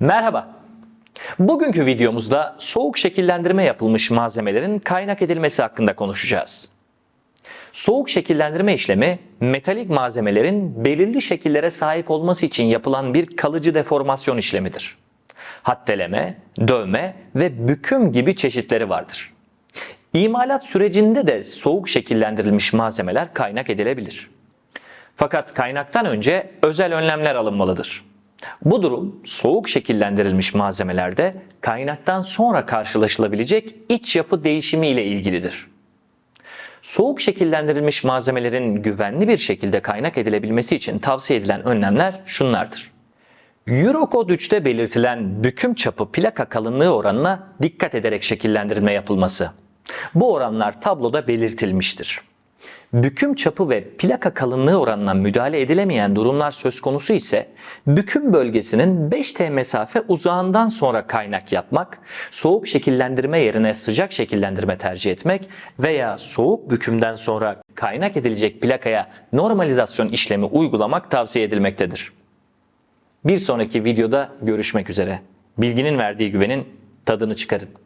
Merhaba. Bugünkü videomuzda soğuk şekillendirme yapılmış malzemelerin kaynak edilmesi hakkında konuşacağız. Soğuk şekillendirme işlemi metalik malzemelerin belirli şekillere sahip olması için yapılan bir kalıcı deformasyon işlemidir. Hatteleme, dövme ve büküm gibi çeşitleri vardır. İmalat sürecinde de soğuk şekillendirilmiş malzemeler kaynak edilebilir. Fakat kaynaktan önce özel önlemler alınmalıdır. Bu durum soğuk şekillendirilmiş malzemelerde kaynaktan sonra karşılaşılabilecek iç yapı değişimi ile ilgilidir. Soğuk şekillendirilmiş malzemelerin güvenli bir şekilde kaynak edilebilmesi için tavsiye edilen önlemler şunlardır. Eurocode 3'te belirtilen büküm çapı plaka kalınlığı oranına dikkat ederek şekillendirme yapılması. Bu oranlar tabloda belirtilmiştir. Büküm çapı ve plaka kalınlığı oranına müdahale edilemeyen durumlar söz konusu ise büküm bölgesinin 5T mesafe uzağından sonra kaynak yapmak, soğuk şekillendirme yerine sıcak şekillendirme tercih etmek veya soğuk bükümden sonra kaynak edilecek plakaya normalizasyon işlemi uygulamak tavsiye edilmektedir. Bir sonraki videoda görüşmek üzere. Bilginin verdiği güvenin tadını çıkarın.